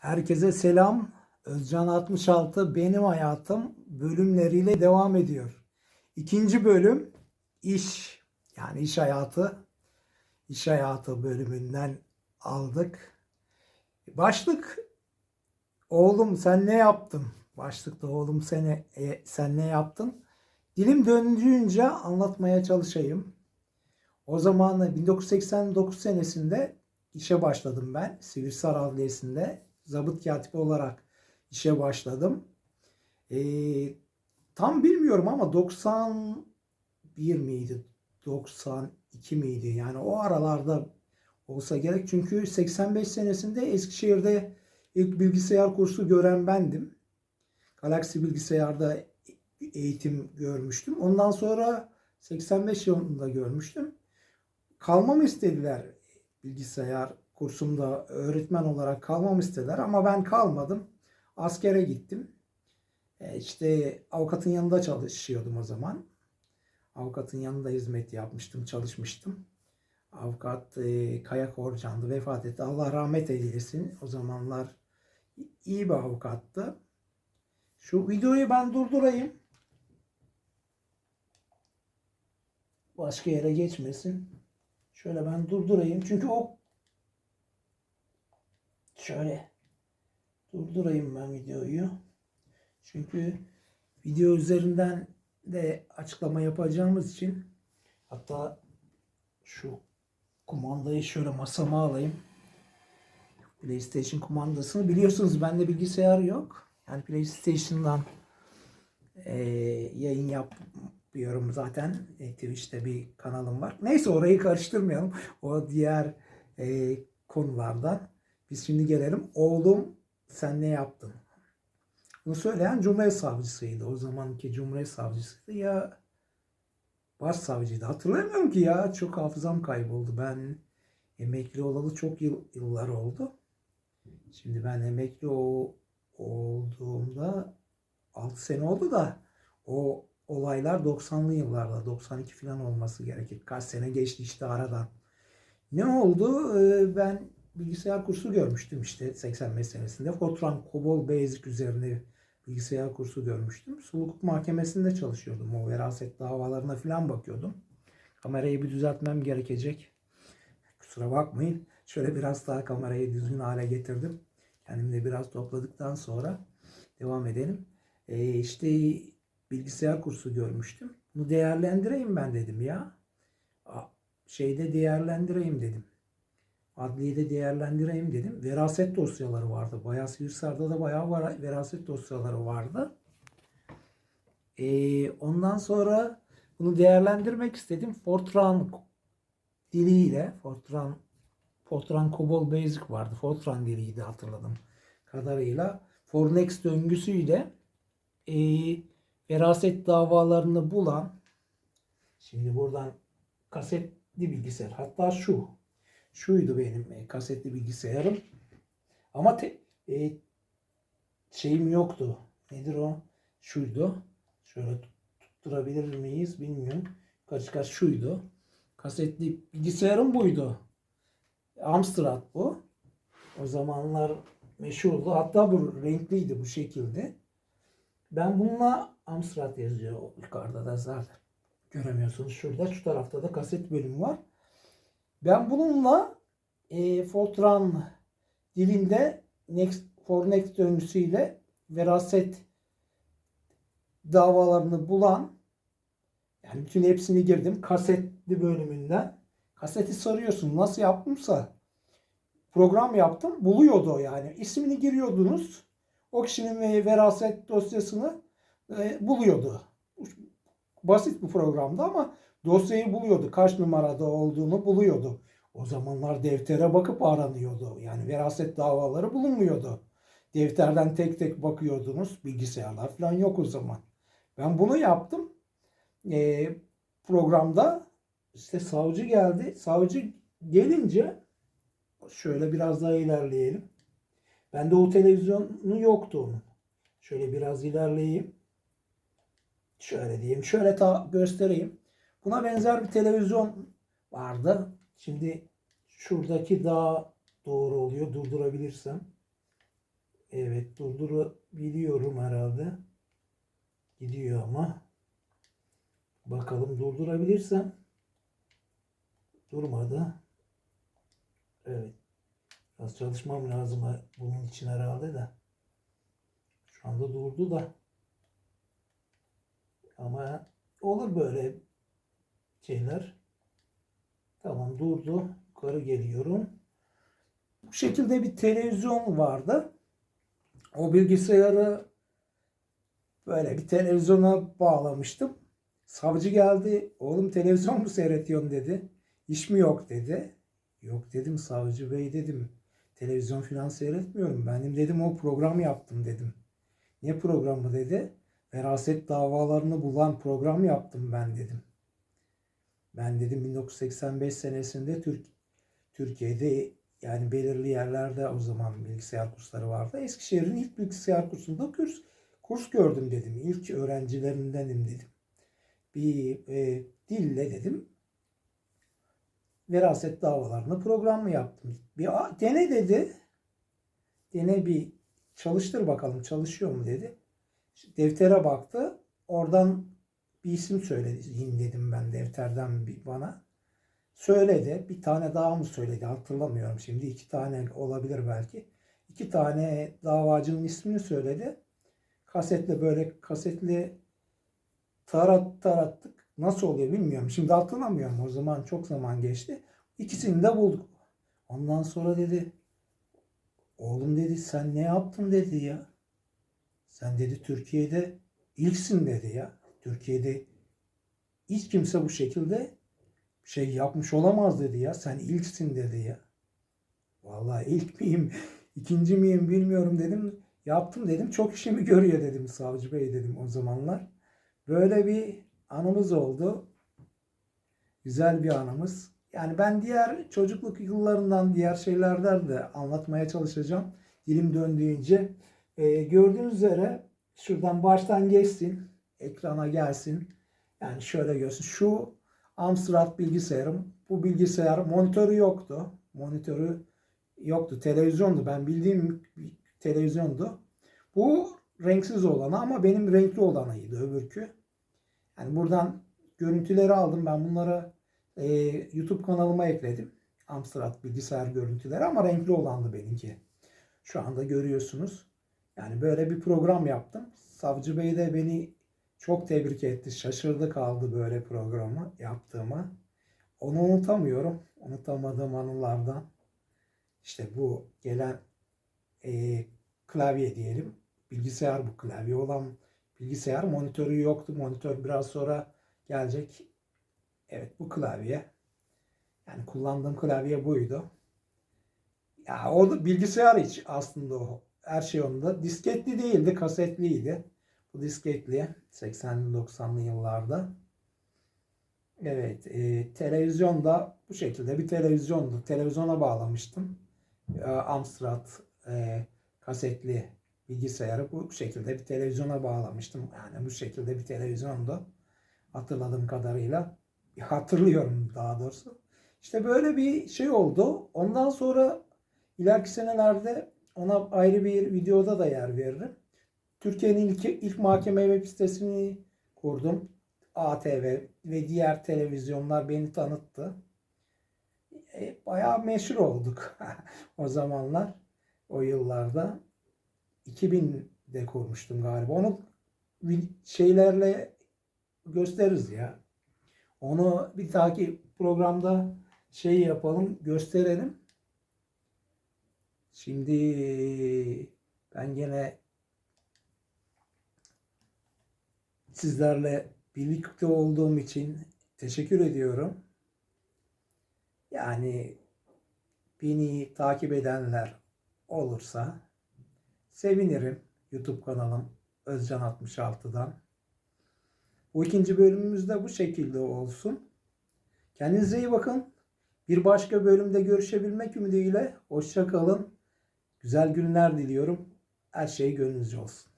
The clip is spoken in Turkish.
Herkese selam. Özcan 66 Benim Hayatım bölümleriyle devam ediyor. İkinci bölüm iş yani iş hayatı iş hayatı bölümünden aldık. Başlık oğlum sen ne yaptın? Başlıkta oğlum sen, e, sen ne yaptın? Dilim döndüğünce anlatmaya çalışayım. O zaman 1989 senesinde işe başladım ben. Sivrisar Adliyesi'nde zabıt katibi olarak işe başladım. Ee, tam bilmiyorum ama 91 miydi? 92 miydi? Yani o aralarda olsa gerek. Çünkü 85 senesinde Eskişehir'de ilk bilgisayar kursu gören bendim. Galaxy bilgisayarda eğitim görmüştüm. Ondan sonra 85 yılında görmüştüm. Kalmamı istediler bilgisayar kursumda öğretmen olarak kalmamı istediler ama ben kalmadım. Askere gittim. E, işte avukatın yanında çalışıyordum o zaman. Avukatın yanında hizmet yapmıştım, çalışmıştım. Avukat e, Kaya Korcan'dı, vefat etti. Allah rahmet eylesin. O zamanlar iyi bir avukattı. Şu videoyu ben durdurayım. Başka yere geçmesin. Şöyle ben durdurayım. Çünkü o şöyle durdurayım ben videoyu. Çünkü video üzerinden de açıklama yapacağımız için hatta şu kumandayı şöyle masama alayım. PlayStation kumandasını biliyorsunuz bende bilgisayar yok. Yani PlayStation'dan e, yayın yapıyorum zaten. E, Twitch'te bir kanalım var. Neyse orayı karıştırmayalım. O diğer e, konulardan. Biz şimdi gelelim. Oğlum sen ne yaptın? Bunu söyleyen Cumhuriyet Savcısıydı. O zamanki Cumhuriyet Savcısıydı ya başsavcıydı. Hatırlamıyorum ki ya. Çok hafızam kayboldu. Ben emekli olalı çok yıl, yıllar oldu. Şimdi ben emekli o, olduğumda 6 sene oldu da o olaylar 90'lı yıllarda 92 falan olması gerekir. Kaç sene geçti işte aradan. Ne oldu? Ee, Ben bilgisayar kursu görmüştüm işte 85 senesinde. Fortran Cobol Basic üzerine bilgisayar kursu görmüştüm. Sulh Hukuk Mahkemesi'nde çalışıyordum. O veraset davalarına falan bakıyordum. Kamerayı bir düzeltmem gerekecek. Kusura bakmayın. Şöyle biraz daha kamerayı düzgün hale getirdim. Kendimi de biraz topladıktan sonra devam edelim. Ee, işte bilgisayar kursu görmüştüm. Bunu değerlendireyim ben dedim ya. Şeyde değerlendireyim dedim. Adliyede değerlendireyim dedim. Veraset dosyaları vardı. Bayağı Sivirsar'da da bayağı var, veraset dosyaları vardı. Ee, ondan sonra bunu değerlendirmek istedim. Fortran diliyle Fortran Fortran Cobol Basic vardı. Fortran diliydi hatırladım kadarıyla. Fornex döngüsüyle e, veraset davalarını bulan şimdi buradan kasetli bilgisayar hatta şu şuydu benim e, kasetli bilgisayarım ama te, e, şeyim yoktu. Nedir o? Şuydu. Şöyle tut- tutturabilir miyiz bilmiyorum. Kaç kaç şuydu. Kasetli bilgisayarım buydu. Amstrad bu. O zamanlar meşhurdu. Hatta bu renkliydi bu şekilde. Ben bununla Amstrad yazıyor yukarıda da zaten. Göremiyorsunuz şurada. Şu tarafta da kaset bölümü var. Ben bununla e, Fortran dilinde Next for Next döngüsüyle veraset davalarını bulan yani bütün hepsini girdim kasetli bölümünden. Kaseti sarıyorsun. Nasıl yaptımsa program yaptım. Buluyordu yani. İsmini giriyordunuz. O kişinin ve- veraset dosyasını e, buluyordu. Basit bir programdı ama dosyayı buluyordu. Kaç numarada olduğunu buluyordu. O zamanlar deftere bakıp aranıyordu. Yani veraset davaları bulunmuyordu. Defterden tek tek bakıyordunuz. Bilgisayarlar falan yok o zaman. Ben bunu yaptım. E, programda işte savcı geldi. Savcı gelince şöyle biraz daha ilerleyelim. Bende o televizyonu yoktu onun. Şöyle biraz ilerleyeyim. Şöyle diyeyim. Şöyle ta göstereyim. Buna benzer bir televizyon vardı. Şimdi şuradaki daha doğru oluyor. Durdurabilirsem. Evet durdurabiliyorum herhalde. Gidiyor ama. Bakalım durdurabilirsem. Durmadı. Evet. Biraz çalışmam lazım bunun için herhalde de. Şu anda durdu da. Ama olur böyle şeyler. Tamam durdu. Yukarı geliyorum. Bu şekilde bir televizyon vardı. O bilgisayarı böyle bir televizyona bağlamıştım. Savcı geldi. Oğlum televizyon mu seyrediyorsun dedi. İş mi yok dedi. Yok dedim savcı bey dedim. Televizyon falan seyretmiyorum. Benim dedim o program yaptım dedim. Ne programı dedi. Veraset davalarını bulan program yaptım ben dedim. Ben dedim 1985 senesinde Türk Türkiye'de yani belirli yerlerde o zaman bilgisayar kursları vardı. Eskişehir'in ilk bilgisayar kursunda kurs, kurs gördüm dedim. İlk öğrencilerindenim dedim. Bir e, dille dedim veraset davalarını program mı yaptım? Bir a- dene dedi. Dene bir çalıştır bakalım çalışıyor mu dedi. Deftere baktı. Oradan bir isim söyledi dedim ben defterden bir bana. Söyledi. Bir tane daha mı söyledi hatırlamıyorum şimdi. iki tane olabilir belki. İki tane davacının ismini söyledi. Kasetle böyle kasetli tarat tarattık. Nasıl oluyor bilmiyorum. Şimdi hatırlamıyorum. O zaman çok zaman geçti. İkisini de bulduk. Ondan sonra dedi oğlum dedi sen ne yaptın dedi ya. Sen dedi Türkiye'de ilksin dedi ya. Türkiye'de hiç kimse bu şekilde şey yapmış olamaz dedi ya. Sen ilksin dedi ya. Vallahi ilk miyim, ikinci miyim bilmiyorum dedim. Yaptım dedim. Çok işimi görüyor dedim savcı bey dedim o zamanlar. Böyle bir anımız oldu. Güzel bir anımız. Yani ben diğer çocukluk yıllarından, diğer şeylerden de anlatmaya çalışacağım. Dilim döndüğünce. Ee, gördüğünüz üzere şuradan baştan geçsin. Ekrana gelsin. Yani şöyle görsün. Şu Amstrad bilgisayarım. Bu bilgisayar monitörü yoktu. Monitörü yoktu. Televizyondu. Ben bildiğim televizyondu. Bu renksiz olanı ama benim renkli olanıydı öbürkü. Yani buradan görüntüleri aldım. Ben bunları e, YouTube kanalıma ekledim. Amstrad bilgisayar görüntüleri ama renkli olandı benimki. Şu anda görüyorsunuz. Yani böyle bir program yaptım. Savcı Bey de beni çok tebrik etti. Şaşırdı kaldı böyle programı yaptığıma. Onu unutamıyorum. Unutamadığım anılardan. İşte bu gelen e, klavye diyelim. Bilgisayar bu klavye olan bilgisayar. Monitörü yoktu. Monitör biraz sonra gelecek. Evet bu klavye. Yani kullandığım klavye buydu. Ya o da bilgisayar hiç aslında o. Her şey onda. Disketli değildi, kasetliydi. Bu disketli 80'li 90'lı yıllarda. Evet, e, televizyon da bu şekilde bir televizyondu. Televizyona bağlamıştım. E, Amstrad e, kasetli bilgisayarı bu şekilde bir televizyona bağlamıştım. Yani bu şekilde bir televizyondu. Hatırladığım kadarıyla. Hatırlıyorum daha doğrusu. İşte böyle bir şey oldu. Ondan sonra ileriki senelerde ona ayrı bir videoda da yer veririm. Türkiye'nin ilk, ilk mahkeme web sitesini kurdum. ATV ve diğer televizyonlar beni tanıttı. E, bayağı meşhur olduk o zamanlar, o yıllarda. 2000'de kurmuştum galiba. Onu şeylerle gösteririz ya. Onu bir dahaki programda şey yapalım, gösterelim. Şimdi ben gene sizlerle birlikte olduğum için teşekkür ediyorum. Yani beni takip edenler olursa sevinirim. YouTube kanalım Özcan 66'dan. Bu ikinci bölümümüz de bu şekilde olsun. Kendinize iyi bakın. Bir başka bölümde görüşebilmek ümidiyle hoşça kalın. Güzel günler diliyorum. Her şey gönlünüzce olsun.